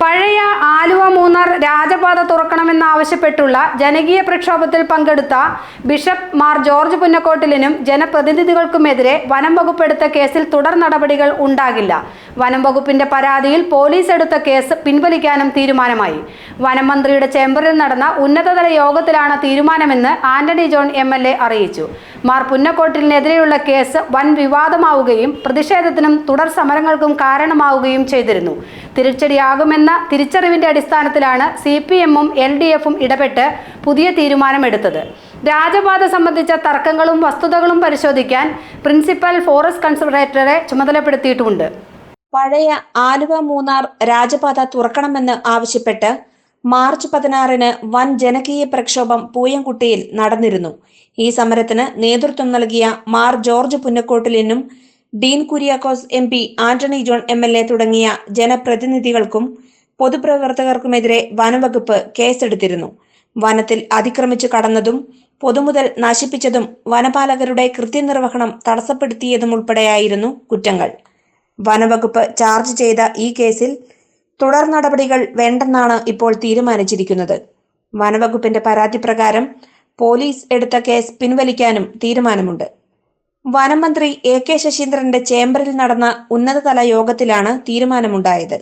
പഴയ ആലുവ മൂന്നാർ രാജപാത തുറക്കണമെന്നാവശ്യപ്പെട്ടുള്ള ജനകീയ പ്രക്ഷോഭത്തിൽ പങ്കെടുത്ത ബിഷപ്പ് മാർ ജോർജ് പുന്നക്കോട്ടിലിനും ജനപ്രതിനിധികൾക്കുമെതിരെ വനം വകുപ്പെടുത്ത കേസിൽ തുടർ നടപടികൾ ഉണ്ടാകില്ല. വനം വകുപ്പിന്റെ പരാതിയിൽ പോലീസ് എടുത്ത കേസ് പിൻവലിക്കാനും തീരുമാനമായി. വനം മന്ത്രിയുടെ ചേംബറിൽ നടന്ന ഉന്നതതല യോഗത്തിലാണ് തീരുമാനമെന്ന് Antony John M L A അറിയിച്ചു. മാർ പുന്നക്കോട്ടിലിനെതിരെയുള്ള കേസ് വൻ വിവാദമാവുകയും പ്രതിഷേധത്തിനും തുടർ സമരങ്ങൾക്കും കാരണമാവുകയും ചെയ്തിരുന്നു. തിരിച്ചടിയാകുമെന്ന തിരിച്ചറിവിന്റെ അടിസ്ഥാനത്തിലാണ് സി പി എമ്മും എൽ ഡി എഫും ഇടപെട്ട് പുതിയ തീരുമാനമെടുത്തത്. രാജപാത സംബന്ധിച്ച തർക്കങ്ങളും വസ്തുതകളും പരിശോധിക്കാൻ പ്രിൻസിപ്പൽ ഫോറസ്റ്റ് കൺസർവേറ്ററെ ചുമതലപ്പെടുത്തിയിട്ടുമുണ്ട്. പഴയ ആലുവ മൂന്നാർ രാജപാത തുറക്കണമെന്ന് ആവശ്യപ്പെട്ട് മാർച്ച് പതിനാറിന് വൻ ജനകീയ പ്രക്ഷോഭം പൂയംകുട്ടിയിൽ നടന്നിരുന്നു. ഈ സമരത്തിന് നേതൃത്വം നൽകിയ Mar George പുന്നക്കോട്ടിലിനും Dean Kuriakose M P Antony John M L A തുടങ്ങിയ ജനപ്രതിനിധികൾക്കും പൊതുപ്രവർത്തകർക്കുമെതിരെ വനംവകുപ്പ് കേസെടുത്തിരുന്നു. വനത്തിൽ അതിക്രമിച്ചു കടന്നതും പൊതുമുതൽ നശിപ്പിച്ചതും വനപാലകരുടെ കൃത്യനിർവഹണം തടസ്സപ്പെടുത്തിയതും ഉൾപ്പെടെയായിരുന്നു കുറ്റങ്ങൾ. വനവകുപ്പ് ചാർജ് ചെയ്ത ഈ കേസിൽ തുടർ നടപടികൾ വേണ്ടെന്നാണ് ഇപ്പോൾ തീരുമാനിച്ചിരിക്കുന്നത്. വനവകുപ്പിന്റെ പരാതി പ്രകാരം പോലീസ് എടുത്ത കേസ് പിൻവലിക്കാനും തീരുമാനമുണ്ട്. വനമന്ത്രി എ കെ ശശീന്ദ്രന്റെ ചേംബറിൽ നടന്ന ഉന്നതതല യോഗത്തിലാണ് തീരുമാനമുണ്ടായത്.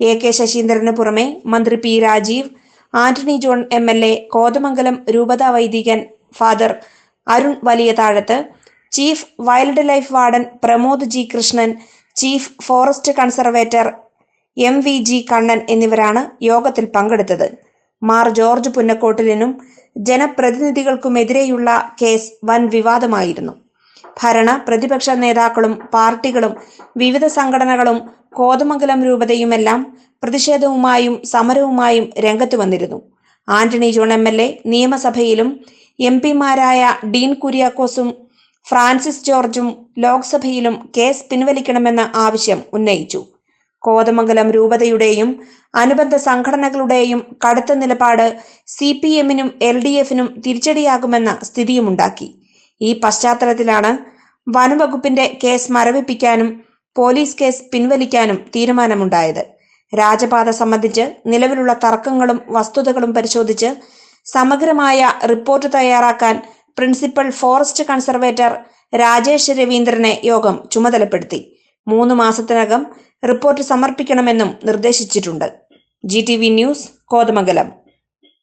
എ കെ ശശീന്ദ്രന് പുറമെ മന്ത്രി P Rajeev Antony John M L A Kothamangalam രൂപതാ വൈദികൻ father Arun Valiyathazhath chief wildlife warden Pramod G Krishnan chief forest conservator M V G Kannan എന്നിവരാണ് യോഗത്തിൽ പങ്കെടുത്തത്. മാർ ജോർജ് പുന്നക്കോട്ടിലിനും ജനപ്രതിനിധികൾക്കുമെതിരെയുള്ള കേസ് വൻ വിവാദമായിരുന്നു. ഭരണ പ്രതിപക്ഷ നേതാക്കളും പാർട്ടികളും വിവിധ സംഘടനകളും കോതമംഗലം രൂപതയുമെല്ലാം പ്രതിഷേധവുമായും സമരവുമായും രംഗത്ത് വന്നിരുന്നു. Antony John M L A നിയമസഭയിലും M പിമാരായ ഡീൻ കുര്യാക്കോസും ഫ്രാൻസിസ് ജോർജും ലോക്സഭയിലും കേസ് പിൻവലിക്കണമെന്ന ആവശ്യം ഉന്നയിച്ചു. കോതമംഗലം രൂപതയുടെയും അനുബന്ധ സംഘടനകളുടെയും കടുത്ത നിലപാട് സി പി എമ്മിനും എൽ ഡി എഫിനും തിരിച്ചടിയാകുമെന്ന സ്ഥിതിയുമുണ്ടാക്കി. ഈ പശ്ചാത്തലത്തിലാണ് വനംവകുപ്പിന്റെ കേസ് മരവിപ്പിക്കാനും പോലീസ് കേസ് പിൻവലിക്കാനും തീരുമാനമുണ്ടായത്. രാജപാത സംബന്ധിച്ച് നിലവിലുള്ള തർക്കങ്ങളും വസ്തുതകളും പരിശോധിച്ച് സമഗ്രമായ റിപ്പോർട്ട് തയ്യാറാക്കാൻ പ്രിൻസിപ്പൽ ഫോറസ്റ്റ് കൺസർവേറ്റർ രാജേഷ് രവീന്ദ്രനെ യോഗം ചുമതലപ്പെടുത്തി. മൂന്ന് മാസത്തിനകം റിപ്പോർട്ട് സമർപ്പിക്കണമെന്നും നിർദ്ദേശിച്ചിട്ടുണ്ട്. G T V news Kothamangalam.